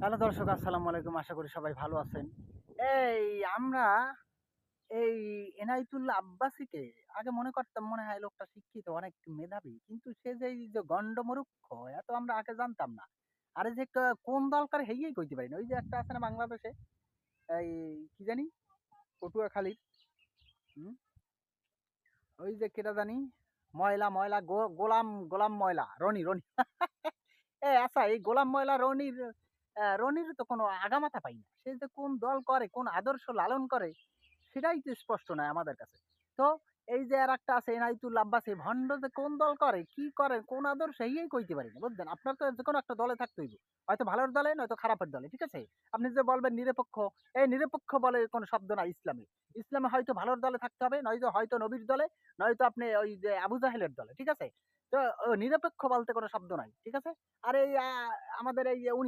Hello দর্শক, আসসালামু আলাইকুম। আশা করি সবাই ভালো আছেন। এই, আমরা এই এনায়েতুল্লাহ আব্বাসীকে আগে মনে করতাম মনে হয় লোকটা শিক্ষিত, অনেক মেধাবী, কিন্তু সে যে যে গন্ডমরুক্ষ এত আমরা আগে জানতাম না। আরে যে কোন দলকার করে হেইয়েই কইতে পারি না। ওই যে একটা আছে না বাংলাদেশে, এই কি জানি? পটুয়াখালীর ওই যে কেটা জানি? ময়লা ময়লা গোলাম গোলাম ময়লা, রনি রনি। এ আচ্ছা এই গোলাম ময়লা, রনির রনির তো কোনো আগামাথা পাই না। সে যে কোন দল করে, কোন আদর্শ লালন করে, সেটাই তো স্পষ্ট নয় আমাদের কাছে। তো এই যে আর একটা আছে এনাইতুল আব্বাস এই ভণ্ড যে কোন দল করে, কি করে, কোন আদর্শ এই কইতে পারি না, বুঝলেন? আপনার তো যে কোনো একটা দলে থাকতে হইব। হয়তো ভালোর দলে, নয়তো খারাপের দলে, ঠিক আছে? আপনি যে বলবেন নিরপেক্ষ, এই নিরপেক্ষ বলে কোনো শব্দ না ইসলামে। ইসলামে হয়তো ভালোর দলে থাকতে হবে, নয়তো হয়তো নবীর দলে, নয়তো আপনি ওই যে আবু জাহেলের দলে, ঠিক আছে? তো নিরপেক্ষ বলতে কোনো শব্দ নাই, ঠিক আছে? আর এই আমাদের এই উনি